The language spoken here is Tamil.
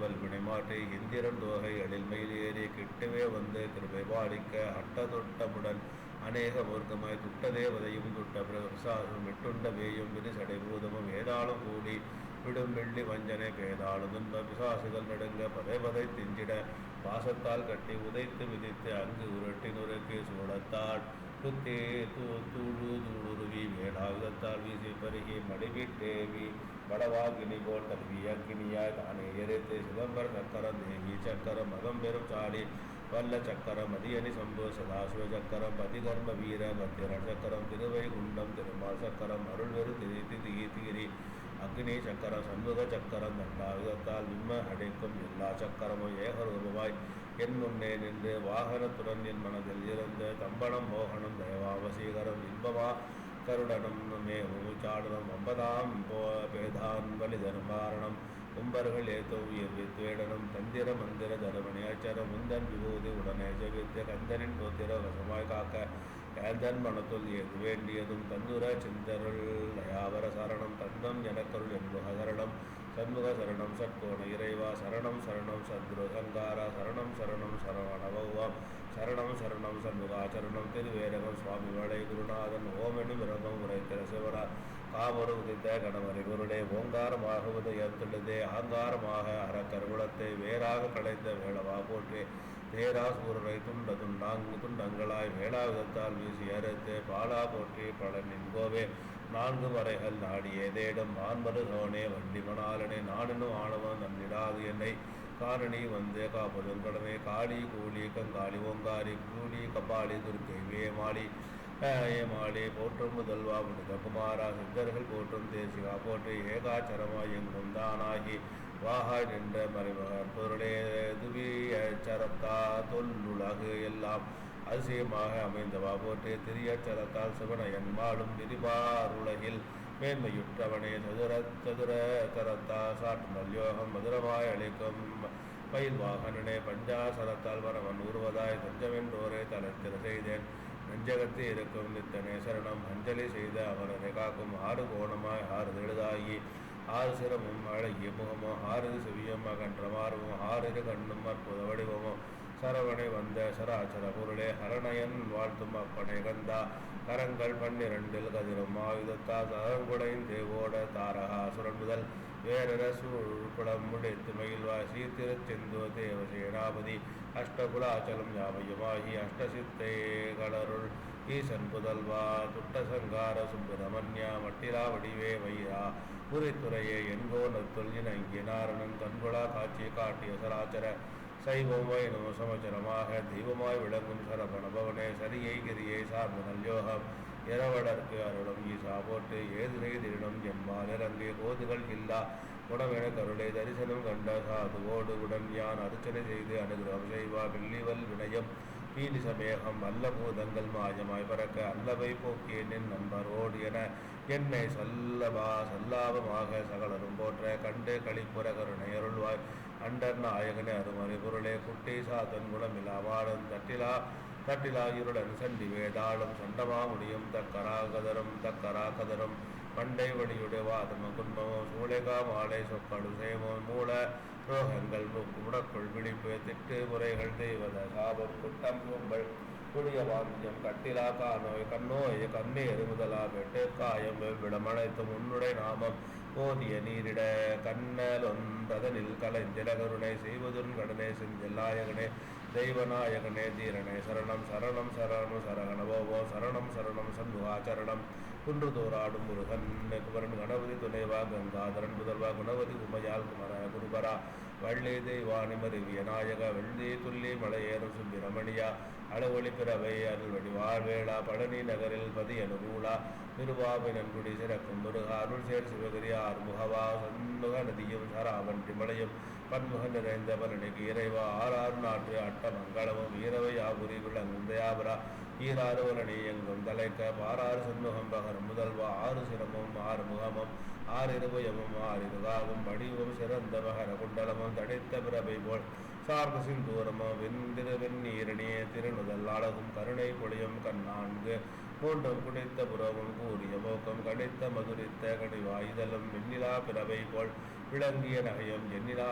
வல்வினை மாற்றி இந்திரன் தோகை அழில் ஏறி கிட்டவே வந்து கிருபை பாலிக்க அட்டதொட்டமுடன் அநேக மூர்க்கமாய் துட்ட தேவதையும் துட்ட பிரசாதம் விட்டுண்ட வேயும் விரிசடை பூதமும் ஏதாளும் கூடி விடும் வெள்ளி வஞ்சனை பேதாலும் துன்ப பிசாசுகள் நடுங்க பதை பதை திஞ்சிட பாசத்தால் கட்டி உதைத்து விதித்து அங்கு உருட்டி நுறுக்கி சூடத்தாள் துத்தே தூ தூழு தூளுருவி மேலாயுதத்தால் வீசி பருகி மடிவிட்டேவி வடவாகினி போல் தருவி அக்கினியாய் தானே எரித்து சிதம்பர சக்கரம் தேவி சக்கரம் மகம் பெரும் சாடி வல்ல சக்கரம் மதியணி சம்பு சதாசிவ சக்கரம் பதிகர்ம வீர பத்திர சக்கரம் திருவை திருமால் சக்கரம் அருள்வெரு திரி திதி அக்னி சக்கரம் சண்முக சக்கரம் தண்டாயுதத்தால் விம்ம அடைக்கும் எல்லா சக்கரமும் ஏகரூபமாய் என் முன்னே நின்று வாகனத்துடன் என் மனதில் இருந்து தம்பனம் மோகனம் தேவாவசீகரம் இன்பமா கருடனம் மே மூச்சாடனம் ஒன்பதாம் போ பேதான் வலி தர்மாரணம் கும்பர்கள் ஏத்தோ உயிர் தந்திர மந்திர தருமணி அச்சரம் முந்தன் விபூதி உடனே ஜெபித்த கந்தனின் கோத்திர வசமாய் காக்க ஏந்தன் மனத்துள் ஏது வேண்டியதும் தந்துர சிந்தருள். யாவர சரணம் தந்தம் எனக்கருள் என்புக சரணம் சண்முக சரணம் சட்கோண இறைவா. சரணம் சரணம் சத்ரு சங்காரா சரணம் சரணம் சரவணபவாம் சரணம் சரணம் சண்முகா சரணம் திருவேரகம் சுவாமி வளை குருநாதன் ஓமெனு விரதம் உரை காமரு கணவர் இவருடைய ஓங்காரமாகுவது ஓங்காரமாக உதயத்துள்ளதே ஆங்காரமாக அறக்கருகுலத்தை வேறாக களைந்த வேளவா போற்றி. தேராசூரரை துண்ட துண்டாங் துண்டங்களாய் வேளாவிதத்தால் வீசி அறுத்து பாலா போற்றி பழனின் கோவே நான்கு வரைகள் நாடியே தேடும் மான்மரு சோனே வண்டி மணாலனே நாடனும் ஆணவன் நன்னிடாது என்னை. காரணி வந்தே காப்பதும் கடமை காளி கூலி கங்காளி ஓங்காரி கூலி கபாலி துர்க்கை வேமாளி. ஏமாளி போற்றும் முதல்வா முனித குமாரா சித்தர்கள் போற்றும் தேசிகா போற்றி ஏகாச்சரமாய் எங்கும் தானாகி வாகாய் நின்ற மறைமகன் பொருளே துவிய சரத்தா தொல்லுலகு எல்லாம் அதிசயமாக அமைந்தவா போற்றி திரியச்சரத்தால் சிவனையன் மாடும் திரிபார் உலகில் மேன்மையுற்றவனே சதுர சதுர கரத்தா சாட்டுநல் யோகம் மதுரமாய் அளிக்கும் பயில் வாகனனே பஞ்சாசரத்தால் வரவன் உருவதாய் தஞ்சமென்றோரே தளத்திர செய்தேன். நெஞ்சகத்து இருக்கும் நித்தனே நேசரணம் அஞ்சலி செய்த அவரனை காக்கும் ஆறு கோணமாய் ஆறு எழுதாகி ஆறு சிரமும் அழகிய முகமும் ஆறு செவியும் அகன்ற ஆறு கண்ணும் அற்புத வடிவமும். சரவணை வந்த சராசர பொருளே ஹரணயன் வாழ்த்தும் அப்பனை கந்தா. கரங்கள் பன்னிரண்டில் கதிரும் ஆயுதத்தா சரங்குடையின் தேவோட தாரகாசுரன் முதல் வேரர சூழ்குளம் முடித்து மகிழ்வாசி திருச்செந்து தேவசேனாபதி. அஷ்டகுலாச்சலம் யாவையுமாகி அஷ்டசித்தே களருள் ஈசன் புதல்வா துட்டசங்கார சுப்பிரமன்யா மட்டிலா வடிவே வைரா புரித்துறையே என்கோனத்துள் இணங்கி நாரணன் கண்குளா காட்சி காட்டிய சராச்சர சைவமாய் நம சமச்சரமாக தெய்வமாய் விளங்கும் சரபணபவனே சரியை கிரியை சார்ந்த நல்யோகம். இரவடற்கு அருளும் ஈசா போட்டு ஏது திருடம் என்பால் இறங்கிய கோதுகள் இல்லா. குணமென கருளை தரிசனம் கண்ட சாதுவோடு உடன் யான் அர்ச்சனை செய்து அனுகிரகம் செய்வா. வெள்ளிவல் வினயம் பீலி சமேகம் அல்ல பூதங்கள் மாயமாய் பறக்க அல்லவை போக்கிய நின் நண்பரோடு என என்னை சல்லபா சல்லாபமாக சகலரும் போற்ற கண்டு களிப்புற கருணை அருள்வாய். அண்டர் நாயகனே அருமறை பொருளே குட்டி சாத்தன் குணமிலா வாழன் தட்டிலா தட்டிலா இருடன் சண்டி வேதாளம் சண்டமா முடியும் தக்கரா கதரும் தக்கரா கதரும். பண்டை வழியுடைய வாதம குன்பமோ சூளைகா மாலை சொக்கடு சேமோ மூல ரோகங்கள் முடக்குள் விழிப்பு திட்டு முறைகள் தெய்வத சாபம் குட்டம் கும்பல் குடிய வாங்கியம் கட்டிலா காணோய் கண்ணோய் கண்ணீர் முதலா வெட்டு காயம் வெவ்விடம் விடமனைத்தும் உன்னுடைய நாமம் போதிய நீரிட கண்ணலொன்றதனில் கலைந்திட கருணை செய்வதுன் கடனே செஞ்செல்லாயகனே தெய்வநாயகனே தீரனே சரணம் சரணம் சரணம் சரகணபோபோ சரணம் சரணம் சண்முகாச்சரணம் குன்று குன்றுதோராடும் முருகன் குமரன் கணபதி துணைவா கங்காதரன் முதல்வா குணவதி உமையால் குமர குருபரா வள்ளி தெய்வானி விநாயக வெள்ளே வெள்ளி துள்ளி மலையேறும் சுப்பிரமணியா அளவொளி பிறவை அருள்வடி வாழ்வேளா பழனி நகரில் பதி அனுகூலா திருவாபி நன்குடி சிறக்கும் முருகா அருள் சேர் சிவகிரி ஆறுமுகவா சண்முக நதியும் சராவன்றி மலையும் பன்முக நிறைந்த பழனிக்கு இறைவா ஆறாறு நாட்டு அட்ட மங்களமும் ஈரவை ஆபுரி விளங்கும் தயாபரா ஈராறு வரணி எங்கும் தலைக்க பாராறு சண்முகம் பகரும் முதல்வா ஆறு சிரமும் ஆறு முகமும் ஆறு எவம் ஆறு இருகாவும் வடிவும் சிறந்த மகர குண்டலமும் தடித்த பிரபை போல். சார்பு சிந்தூரமும் வெந்திரு வெந்நீரணிய திருநுதல் அழகும் கருணை பொழியும் கண்ணான்கு. மூன்றும் குடித்த புறவும் கூறிய மோக்கம் கடித்த மதுரித்த கடிவாயுதலும் வெண்ணிலா பிறவை போல். விளங்கிய நகையும் எண்ணிலா